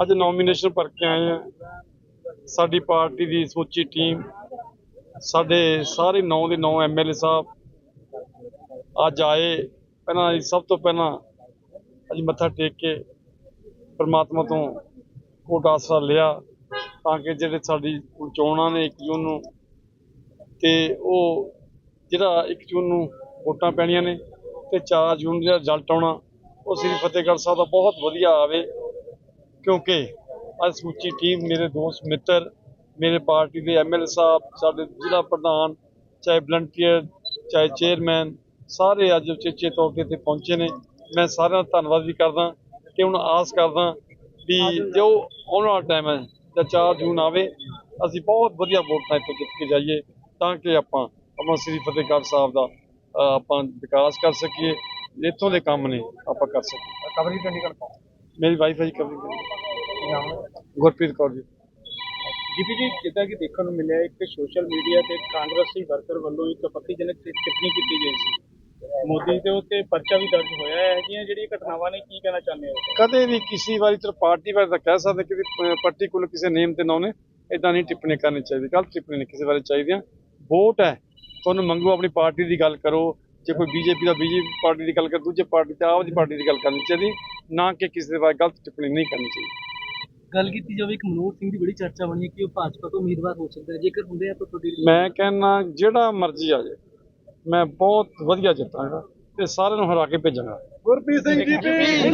ਅੱਜ ਨੋਮੀਨੇਸ਼ਨ ਭਰ ਕੇ ਆਏ ਆ ਸਾਡੀ ਪਾਰਟੀ ਦੀ ਸਮੁੱਚੀ ਟੀਮ ਸਾਡੇ ਸਾਰੇ 9 ਦੇ 9 ਐਮਐਲਏ ਸਾਹਿਬ ਅੱਜ ਆਏ। ਪਹਿਲਾਂ ਸਭ ਤੋਂ ਪਹਿਲਾਂ ਅੱਜ ਮੱਥਾ ਟੇਕ ਕੇ ਪਰਮਾਤਮਾ ਤੋਂ ਕੋਟ ਆਸਰਾ ਲਿਆ ਤਾਂ ਕਿ ਜਿਹੜੇ ਸਾਡੀ ਚੋਣਾਂ ਨੇ 1 ਜੂਨ ਨੂੰ ਤੇ ਉਹ ਜਿਹੜਾ 1 ਜੂਨ ਨੂੰ ਵੋਟਾਂ ਪੈਣੀਆਂ ਨੇ ਤੇ 4 ਜੂਨ ਦਾ ਰਿਜ਼ਲਟ ਆਉਣਾ, ਉਹ ਸ੍ਰੀ ਫਤਿਹਗੜ੍ਹ ਸਾਹਿਬ ਦਾ ਬਹੁਤ ਵਧੀਆ ਆਵੇ। ਕਿਉਂਕਿ ਅੱਜ ਸਮੁੱਚੀ ਟੀਮ ਮੇਰੇ ਦੋਸਤ ਮਿੱਤਰ, ਮੇਰੇ ਪਾਰਟੀ ਦੇ ਐਮਐਲਏ ਸਾਹਿਬ, ਸਾਡੇ ਜ਼ਿਲ੍ਹਾ ਪ੍ਰਧਾਨ, ਚਾਹੇ ਵਲੰਟੀਅਰ ਚਾਹੇ ਚੇਅਰਮੈਨ ਸਾਰੇ ਅੱਜ ਉਚੇਚੇ ਤੌਰ ਤੇ ਇੱਥੇ ਪਹੁੰਚੇ ਨੇ। ਮੈਂ ਸਾਰਿਆਂ ਦਾ ਧੰਨਵਾਦ ਵੀ ਕਰਦਾ ਤੇ ਹੁਣ ਆਸ ਕਰਦਾ ਵੀ ਜੋ ਆਉਣ ਵਾਲਾ ਟਾਈਮ ਹੈ, ਜਾਂ 4 ਜੂਨ ਆਵੇ, ਅਸੀਂ ਬਹੁਤ ਵਧੀਆ ਵੋਟਾਂ ਇੱਥੋਂ ਜਿੱਤ ਕੇ ਜਾਈਏ, ਤਾਂ ਕਿ ਆਪਾਂ ਆਪਣਾ ਸ੍ਰੀ ਫਤਿਹਗੜ੍ਹ ਸਾਹਿਬ ਦਾ ਆਪਾਂ ਵਿਕਾਸ ਕਰ ਸਕੀਏ, ਇੱਥੋਂ ਦੇ ਕੰਮ ਨੇ ਆਪਾਂ ਕਰ ਸਕੀਏ। ਕਵਰੀ ਚੰਡੀਗੜ੍ਹ ਤੋਂ। ਮੇਰੀ ਵਾਈਫ ਹੈ ਜੀ ਕਵਰੀ ਗੁਰਪ੍ਰੀਤ ਕੌਰ ਜੀ। ਜੀਪੀ ਜੀ ਜਿੱਦਾਂ ਕਿ ਦੇਖਣ ਨੂੰ ਮਿਲਿਆ ਇੱਕ ਸੋਸ਼ਲ ਮੀਡੀਆ ਤੇ ਕਾਂਗਰਸੀ ਵਰਕਰ ਵੱਲੋਂ ਇੱਕ ਆਪੱਤੀਜਨਕ ਟਿ- ਟਿੱਪਣੀ ਕੀਤੀ ਗਈ ਸੀ। ਮੋਦੀ ਦੇ ਉੱਤੇ ਪਰਚਾ ਵੀ ਦਰਜ ਹੋਇਆ ਹੈ। ਜਿਹੀਆਂ ਜਿਹੜੀਆਂ ਘਟਨਾਵਾਂ ਨੇ ਕੀ ਕਹਿਣਾ ਚਾਹੁੰਦੇ ਹੋ? ਕਦੇ ਵੀ ਕਿਸੇ ਵਾਰੀ ਚਲੋ ਪਾਰਟੀ ਬਾਰੇ ਤਾਂ ਕਹਿ ਸਕਦੇ ਕਿ ਪਾਰਟਿਕੂਲਰ ਕਿਸੇ ਨੇਮ ਤੇ ਨਾ ਉਹਨੇ ਇਦਾਂ ਨਹੀਂ ਟਿੱਪਣੀ ਕਰਨੀ ਚਾਹੀਦੀ ਗਲਤ ਟਿੱਪਣੀ ਨਹੀਂ ਕਿਸੇ ਬਾਰੇ ਚਾਹੀਦੀਆਂ। ਵੋਟ ਹੈ। ਤੁਹਾਨੂੰ ਮੰਗੋ ਆਪਣੀ ਪਾਰਟੀ ਦੀ ਗੱਲ ਕਰੋ। ਜੇ ਕੋਈ ਬੀਜੇਪੀ ਦਾ ਬੀਜੇਪੀ ਪਾਰਟੀ ਦੀ ਗੱਲ ਕਰ ਦੂਜੇ ਪਾਰਟੀ ਤੇ ਆਪਦੀ ਪਾਰਟੀ ਦੀ ਗੱਲ ਕਰਨੀ ਚਾਹੀਦੀ। ਨਾ ਕਿ ਕਿਸੇ ਦੇ ਬਾਰੇ ਗਲਤ ਟਿੱਪਣੀ ਨਹੀਂ ਕਰਨੀ ਚਾਹੀਦੀ। ਗੱਲ ਕੀਤੀ ਜਾਵੇ ਇੱਕ ਮਨੋਹਰ ਸਿੰਘ ਦੀ ਬੜੀ ਚਰਚਾ ਬਣੀ ਹੈ ਕਿ ਉਹ ਭਾਜਪਾ ਤੋਂ ਉਮੀਦਵਾਰ ਹੋ ਸਕਦਾ ਹੈ। ਜੇਕਰ ਹੁੰਦੇ ਆ ਤਾਂ ਤੁਹਾਡੀ ਮੈਂ ਕਹਿੰਨਾ ਜਿਹੜਾ ਮਰਜ਼ੀ ਆ ਜਾਏ। ਮੈਂ ਬਹੁਤ ਵਧੀਆ ਜਿੱਤਾਂਗਾ ਤੇ ਸਾਰਿਆਂ ਨੂੰ ਹਰਾ ਕੇ ਭੇਜਾਂਗਾ। ਗੁਰਪ੍ਰੀਤ ਸਿੰਘ ਜੀ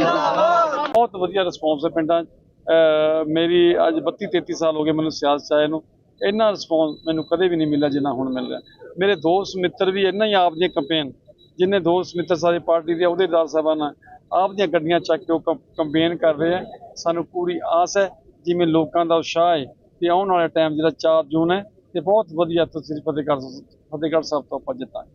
ਬਹੁਤ ਵਧੀਆ ਰਿਸਪੌਂਸ ਹੈ ਪਿੰਡਾਂ 'ਚ। ਅਹ ਮੇਰੀ ਅੱਜ 32 33 ਸਾਲ ਹੋ ਗਏ ਮੈਨੂੰ ਸਿਆਸਤ 'ਚ ਆਏ ਨੂੰ। ਇੰਨਾ ਰਿਸਪੌਂਸ ਮੈਨੂੰ ਕਦੇ ਵੀ ਨਹੀਂ ਮਿਲਿਆ ਜਿੰਨਾ ਹੁਣ ਮਿਲ ਰਿਹਾ। ਮੇਰੇ ਦੋਸਤ ਮਿੱਤਰ ਵੀ ਇੰਨਾ ਹੀ ਆਪ ਦੀਆਂ ਕੰਪੇਨ ਜਿੰਨੇ ਦੋਸਤ ਮਿੱਤਰ ਸਾਰੇ ਪਾਰਟੀ ਦੇ ਅਹੁਦੇਦਾਰ ਸਾਹਿਬਾਨ ਆਪ ਦੀਆਂ ਗੱਡੀਆਂ ਚੱਕ ਕੇ ਉਹ ਕੰਪੇਨ ਕਰ ਰਹੇ ਆ। ਸਾਨੂੰ ਪੂਰੀ ਆਸ ਹੈ, ਜਿਵੇਂ ਲੋਕਾਂ ਦਾ ਉਤਸ਼ਾਹ ਹੈ ਤੇ ਆਉਣ ਵਾਲਾ ਟਾਈਮ ਜਿਹੜਾ 4 ਜੂਨ ਹੈ, ਤੇ ਬਹੁਤ ਵਧੀਆ ਤੁਸੀਂ ਫਤਿਹਗੜ੍ਹ ਫਤਿਹਗੜ੍ਹ ਸਾਹਿਬ ਤੋਂ ਆਪਾਂ ਜਿੱਤਾਂਗੇ।